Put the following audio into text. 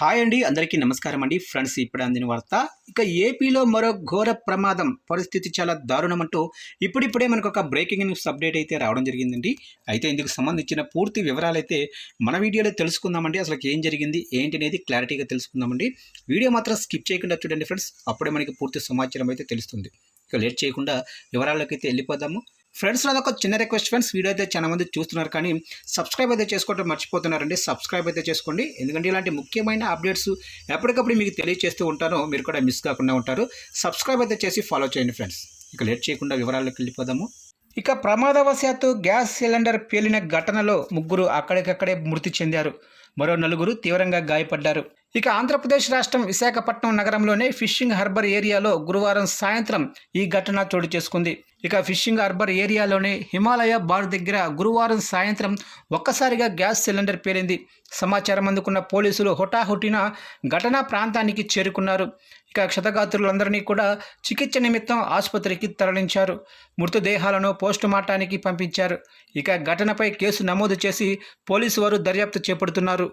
Hi అండి అందరికీ నమస్కారం అండి. ఫ్రెండ్స్ ఇప్పుడు అందిన వార్త. ఇక ఏపీలో మరో ఘోర ప్రమాదం. పరిస్థితి చాలా దారుణం అంటూ ఇప్పుడిప్పుడే మనకు ఒక బ్రేకింగ్ న్యూస్ అప్డేట్ అయితే రావడం జరిగిందండి. అయితే ఇందుకు సంబంధించిన పూర్తి వివరాలు అయితే మన వీడియోలో తెలుసుకుందామండి. అసలు ఏం జరిగింది ఏంటి అనేది క్లారిటీగా తెలుసుకుందామండి. వీడియో మాత్రం స్కిప్ చేయకుండా చూడండి ఫ్రెండ్స్. అప్పుడే మనకి పూర్తి సమాచారం అయితే తెలుస్తుంది. ఇక లేట్ చేయకుండా వివరాల్లోకి అయితే వెళ్ళిపోదాము. ఫ్రెండ్స్ నాది ఒక చిన్న రిక్వెస్ట్ ఫ్రెండ్స్ వీడియో అయితే చాలా మంది చూస్తున్నారు కానీ సబ్స్క్రైబ్ అయితే చేసుకోవటం మర్చిపోతున్నారండి. సబ్స్క్రైబ్ అయితే చేసుకోండి. ఎందుకంటే ఇలాంటి ముఖ్యమైన అప్డేట్స్ ఎప్పటికప్పుడు మీకు తెలియజేస్తూ ఉంటానో. మీరు కూడా మిస్ కాకుండా ఉంటారు. సబ్స్క్రైబ్ అయితే చేసి ఫాలో చేయండి ఫ్రెండ్స్. ఇక లేట్ చేయకుండా వివరాల్లోకి వెళ్ళిపోదాము. ఇక ప్రమాదవశాత్తు గ్యాస్ సిలిండర్ పేలిన ఘటనలో ముగ్గురు అక్కడికక్కడే మృతి చెందారు. మరో నలుగురు తీవ్రంగా గాయపడ్డారు. ఇక ఆంధ్రప్రదేశ్ రాష్ట్రం విశాఖపట్నం నగరంలోనే ఫిషింగ్ హార్బర్ ఏరియాలో గురువారం సాయంత్రం ఈ ఘటన చోటు చేసుకుంది. ఇక ఫిషింగ్ హార్బర్ ఏరియాలోని హిమాలయ బార్ దగ్గర గురువారం సాయంత్రం ఒక్కసారిగా గ్యాస్ సిలిండర్ పేలింది. సమాచారం అందుకున్న పోలీసులు హుటాహుటిన ఘటనా ప్రాంతానికి చేరుకున్నారు. ఇక క్షతగాత్రులందరినీ కూడా చికిత్స నిమిత్తం ఆసుపత్రికి తరలించారు. మృతదేహాలను పోస్టుమార్టానికి పంపించారు. ఇక ఘటనపై కేసు నమోదు చేసి పోలీసు వారు దర్యాప్తు చేపడుతున్నారు. Donc,